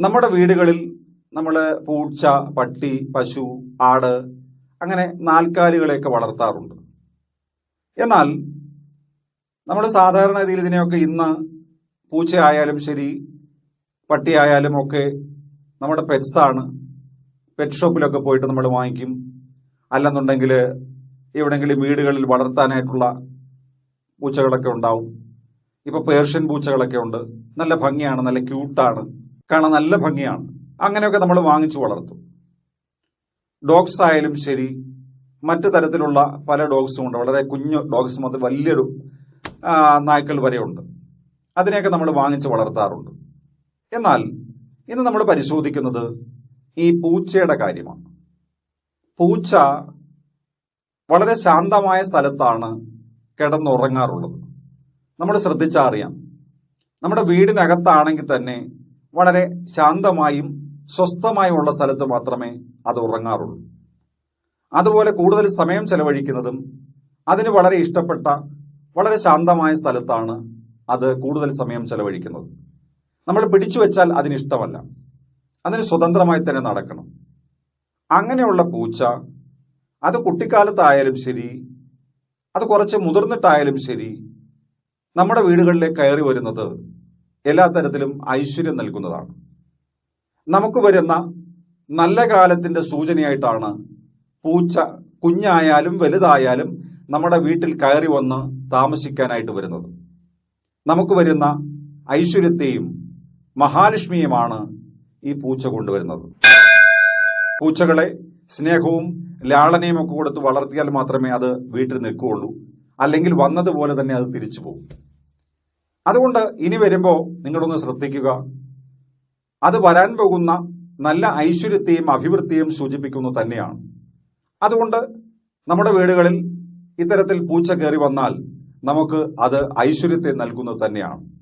നമ്മുടെ വീടുകളിൽ നമ്മൾ പൂച്ച പട്ടി പശു ആട് അങ്ങനെ നാൽക്കാലികളെയൊക്കെ വളർത്താറുണ്ട്. എന്നാൽ നമ്മൾ സാധാരണ രീതിയിൽ ഇതിനെയൊക്കെ ഇന്ന് പൂച്ചയായാലും ശരി പട്ടിയായാലും ഒക്കെ നമ്മുടെ പെറ്റ്സാണ് പെറ്റ് ഷോപ്പിലൊക്കെ പോയിട്ട് നമ്മൾ വാങ്ങിക്കും. അല്ലെന്നുണ്ടെങ്കിൽ എവിടെയെങ്കിലും വീടുകളിൽ വളർത്താനായിട്ടുള്ള പൂച്ചകളൊക്കെ ഉണ്ടാവും. ഇപ്പൊ പേർഷ്യൻ പൂച്ചകളൊക്കെ ഉണ്ട്. നല്ല ഭംഗിയാണ് നല്ല ക്യൂട്ടാണ് കാണാൻ നല്ല ഭംഗിയാണ്. അങ്ങനെയൊക്കെ നമ്മൾ വാങ്ങിച്ചു വളർത്തും. ഡോഗ്സ് ആയാലും ശരി മറ്റു തരത്തിലുള്ള പല ഡോഗ്സും ഉണ്ട്. വളരെ കുഞ്ഞു ഡോഗ്സ് മുതൽ വലിയൊരു നായ്ക്കൾ ഉണ്ട്. അതിനെയൊക്കെ നമ്മൾ വാങ്ങിച്ച് വളർത്താറുണ്ട്. എന്നാൽ ഇന്ന് നമ്മൾ പരിശോധിക്കുന്നത് ഈ പൂച്ചയുടെ കാര്യമാണ്. പൂച്ച വളരെ ശാന്തമായ സ്ഥലത്താണ് കിടന്നുറങ്ങാറുള്ളത്. നമ്മൾ ശ്രദ്ധിച്ചാൽ അറിയാം. നമ്മുടെ വീടിനകത്താണെങ്കിൽ തന്നെ വളരെ ശാന്തമായും സ്വസ്ഥമായും ഉള്ള സ്ഥലത്ത് മാത്രമേ അത് ഉറങ്ങാറുള്ളൂ. അതുപോലെ കൂടുതൽ സമയം ചെലവഴിക്കുന്നതും അതിന് വളരെ ഇഷ്ടപ്പെട്ട വളരെ ശാന്തമായ സ്ഥലത്താണ് അത് കൂടുതൽ സമയം ചെലവഴിക്കുന്നത്. നമ്മൾ പിടിച്ചു വെച്ചാൽ അതിന് ഇഷ്ടമല്ല. അതിന് സ്വതന്ത്രമായി തന്നെ നടക്കണം. അങ്ങനെയുള്ള പൂച്ച അത് കുട്ടിക്കാലത്തായാലും ശരി അത് കുറച്ച് മുതിർന്നിട്ടായാലും ശരി നമ്മുടെ വീടുകളിലേക്ക് കയറി വരുന്നത് എല്ലാ തരത്തിലും ഐശ്വര്യം നൽകുന്നതാണ്. നമുക്ക് വരുന്ന നല്ല കാലത്തിന്റെ സൂചനയായിട്ടാണ് പൂച്ച കുഞ്ഞായാലും വലുതായാലും നമ്മുടെ വീട്ടിൽ കയറി വന്ന് താമസിക്കാനായിട്ട് വരുന്നത്. നമുക്ക് വരുന്ന ഐശ്വര്യത്തെയും മഹാലക്ഷ്മിയുമാണ് ഈ പൂച്ച കൊണ്ടുവരുന്നത്. പൂച്ചകളെ സ്നേഹവും ലാളനയും ഒക്കെ കൊടുത്ത് വളർത്തിയാൽ മാത്രമേ അത് വീട്ടിൽ നിൽക്കുകയുള്ളൂ. അല്ലെങ്കിൽ വന്നതുപോലെ തന്നെ അത് തിരിച്ചു പോകും. അതുകൊണ്ട് ഇനി വരുമ്പോൾ നിങ്ങളൊന്ന് ശ്രദ്ധിക്കുക. അത് വരാൻ പോകുന്ന നല്ല ഐശ്വര്യത്തെയും അഭിവൃദ്ധിയും സൂചിപ്പിക്കുന്നു തന്നെയാണ്. അതുകൊണ്ട് നമ്മുടെ വീടുകളിൽ ഇത്തരത്തിൽ പൂച്ച കയറി വന്നാൽ നമുക്ക് അത് ഐശ്വര്യത്തെ നൽകുന്നത് തന്നെയാണ്.